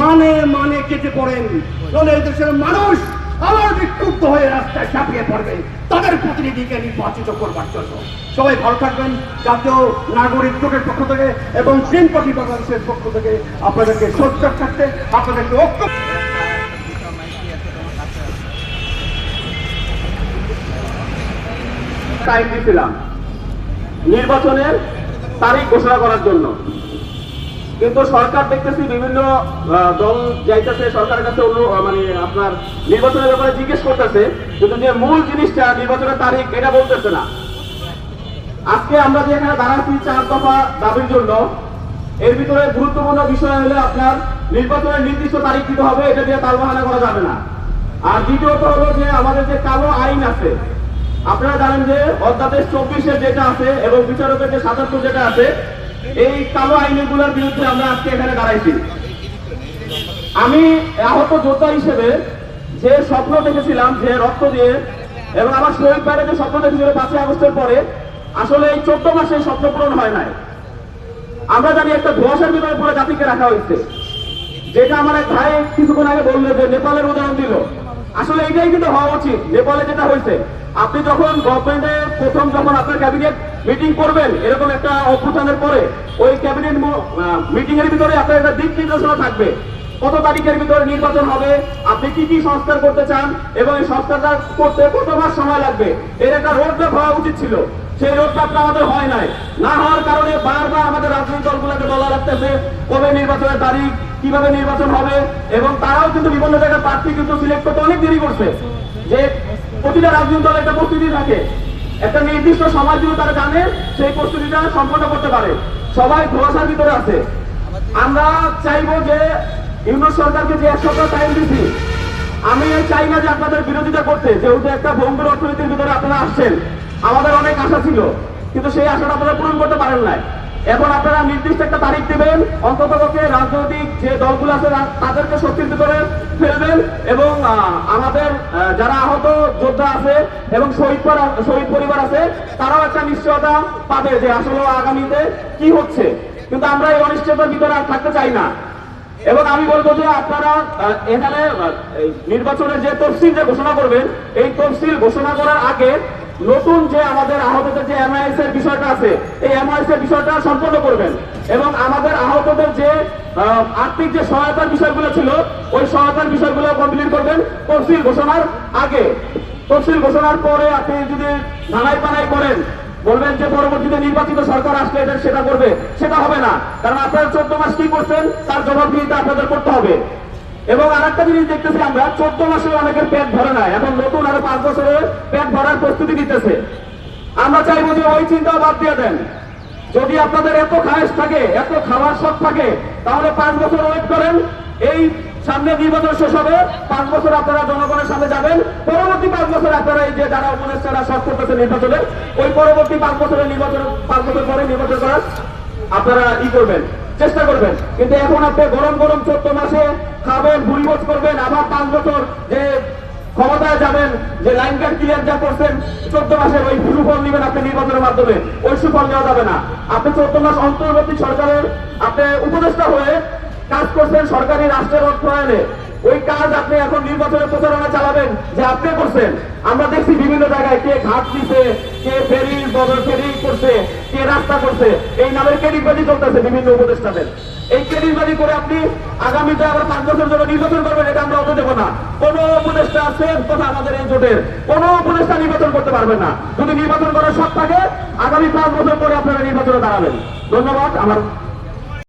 মানে মানে কেটে পড়েন। নলে এই দেশের মানুষ আবার বিক্ষুব্ধ হয়ে রাস্তায় ঝাঁপিয়ে পড়বে। তাদের প্রতিনিধিকে নির্বাচিত করবার জন্য। সবাই ভালো থাকবেন। জাতীয় নাগরিক জোটের পক্ষ থেকে এবং গ্রিন পার্টি বাংলাদেশের পক্ষ থেকে আপনাদেরকে সোচ্চার থাকতে আপনাদেরকে ঐক্য টাইম দিয়েছিলাম নির্বাচনের তারিখ ঘোষণা করার জন্য। কিন্তু সরকার দেখতেছি বিভিন্ন দল যাইতেছে, সরকারের কাছে মানে আপনার নির্বাচনের ব্যাপারে জিজ্ঞেস করতেছে, কিন্তু যে মূল জিনিসটা নির্বাচনের তারিখ এটা বলতেছে না। আজকে আমরা যে এখানে দাঁড়াচ্ছি চার দফা দাবির জন্য, এর ভিতরে গুরুত্বপূর্ণ বিষয় হলে আপনার নির্বাচনের নির্দিষ্ট তারিখ দিতে হবে, এটা দিয়ে তালবাহানা করা যাবে না। আর দ্বিতীয়ত হলো যে আমাদের যে কালো আইন আছে, আপনারা জানেন যে অধ্যাদেশ চব্বিশের যেটা আছে এবং বিচারকের যে সাতাত্তর যেটা আছে এই কালো আইনগুলোর বিরুদ্ধে আমরা আজকে এখানে দাঁড়াইছি। আমি আহত যোদ্ধা হিসেবে যে স্বপ্ন দেখেছিলাম, যে রক্ত দিয়ে, এবং আমার শহীদ ভাইরা যে স্বপ্ন দেখেছিল পাঁচই আগস্টের পরে, আসলে এই চোদ্দ মাসে স্বপ্ন পূরণ হয় নাই। আমরা জানি একটা ধোয়াশার ভিতরে পুরো জাতিকে রাখা হয়েছে। যেটা আমার এক ভাই কিছুক্ষণ আগে বলল যে, নেপালের উদাহরণ দিল। আসলে এটাই কিন্তু হওয়া উচিত নেপালে যেটা হয়েছে। আপনি যখন গভর্নমেন্টে প্রথম যখন আপনার ক্যাবিনেট মিটিং করবেন, এরকম একটা অভ্যুত্থানের পরে ওই ক্যাবিনেট মিটিং এর ভিতরে আপনার একটা দিক নির্দেশনা থাকবে। কত তারিখের ভিতরে নির্বাচন হবে, আপনি কি কি সংস্কার করতে চান এবং এই সংস্কারটা করতে কত মাস সময় লাগবে, এর একটা রোডম্যাপ হওয়া উচিত ছিল। সেই রোডম্যাপটা আমাদের হয় নাই। না হওয়ার কারণে বারবার আমাদের রাজনৈতিক দলগুলোকে বলা রাখতেছে কবে নির্বাচনের তারিখ কীভাবে নির্বাচন হবে এবং তারাও কিন্তু বিভিন্ন জায়গায় প্রার্থী কিন্তু সিলেক্ট করতে অনেক দেরি করছে। যে প্রতিটা রাজনৈতিক দলের একটা প্রস্তুতি থাকে। একটা নির্দিষ্ট সময় যদি তারা জানে, সেই প্রস্তুতিটা সম্পন্ন করতে পারে। সবাই ধোয়াশার ভিতরে আছে। আমরা চাইব যে ইউনুস সরকারকে যে এক সপ্তাহ টাইম দিচ্ছি আমি চাই না যে আপনাদের বিরোধিতা করতে। যেহেতু একটা ভঙ্গুর অর্থনীতির ভিতরে আপনারা আসছেন, আমাদের অনেক আশা ছিল, কিন্তু সেই আশাটা আপনারা পূরণ করতে পারেন নাই। এখন আপনারা নির্দিষ্ট একটা তারিখ দিবেন, অন্তত পক্ষে রাজনৈতিক যে দলগুলো আছে তাদেরকে শক্তির ভিতরে ফেলবেন এবং আমাদের যারা আহত যোদ্ধা আছে এবং শহীদ শহীদ পরিবার আছে, তারাও একটা নিশ্চয়তা পাবে যে আসলে আগামীতে কি হচ্ছে। কিন্তু আমরা এই অনিশ্চয়তার ভিতরে আর থাকতে চাই না। এবং আমি বলব যে আপনারা এখানে নির্বাচনের যে তফসিল যে ঘোষণা করবেন, এই তফসিল ঘোষণা করার আগে নতুন যে আমাদের আহতদের যে এমআইএস এর বিষয়টা আছে, এই এমআইএস এর বিষয়টা সম্পন্ন করবেন। এবং আমাদের আহতদের যে আর্থিক যে সহায়তার বিষয়গুলো ছিল, ওই সহায়তার বিষয়গুলো কমপ্লিট করবেন। তফসিল ঘোষণার আগে। তফসিল ঘোষণার পরে আপনি যদি ধানাই পানাই করেন, বলবেন যে পরবর্তীতে নির্বাচিত সরকার আসলে এটা সেটা করবে, সেটা হবে না। কারণ আপনারা চোদ্দ মাস কি করছেন, তার জবাবদিহিতা আপনাদের করতে হবে। এবং আরেকটা জিনিস দেখতেছি আমরা, চোদ্দ মাসে অনেকের পেট ভরে না এখন নতুন আরও পাঁচ বছরে পেট ভরার প্রস্তুতি নিতেছে। আমরা চাইব যে ওই চিন্তা বাদ দিয়ে দেন। যদি আপনাদের এত খায়েশ থাকে, এত খাওয়ার শখ থাকে, তাহলে পাঁচ বছর ওয়েট করেন। এই সামনে নির্বাচন শেষ হবে, পাঁচ বছর আপনারা জনগণের সামনে যাবেন। পরবর্তী পাঁচ বছর আপনারা এই যে যারা উপদেষ্টারা শখ করতেছে নির্বাচনে, ওই পরবর্তী পাঁচ বছরের নির্বাচন, পাঁচ বছর পরে নির্বাচন করার আপনারা ই করবেন। চেষ্টা করবেন। কিন্তু এখন আপনি গরম গরম চোদ্দ মাসে খাবেন ভুলবোজ করবেন। আবার পাঁচ বছর যে ক্ষমতায় যাবেন, যে লাইন কার্ড ক্লিয়ার যা করছেন চোদ্দ মাসের ওই সুফল নেবেন আপনি নির্বাচনের মাধ্যমে। ওই সুফল নেওয়া যাবে না। আপনি চোদ্দ মাস অন্তর্বর্তী সরকারের আপনি উপদেষ্টা হয়ে কাজ করছেন সরকারি রাষ্ট্রের অর্থায়নে। ওই কাজ আপনি এখন নির্বাচনের প্রচারণা চালাবেন যে আপনি করছেন। আমরা দেখছি বিভিন্ন জায়গায় কে ঘাট দিছে, কে ফেরি বদল ফেরি করছে। কে রাস্তা করছে। এই নামের ক্রেডিটবাজি চলতেছে বিভিন্ন উপদেষ্টাদের। এই ক্রেডিটবাজি করে আপনি আগামীতে আবার পাঁচ বছর জন্য নির্বাচন করবেন, এটা আমরা অত দেবো না। কোন উপদেষ্টা আছে কথা আমাদের এই জোটের। কোন উপদেষ্টা নির্বাচন করতে পারবেন না। যদি নির্বাচন করার সব থাকে, আগামী পাঁচ বছর পরে আপনারা নির্বাচনে দাঁড়াবেন। ধন্যবাদ, আমার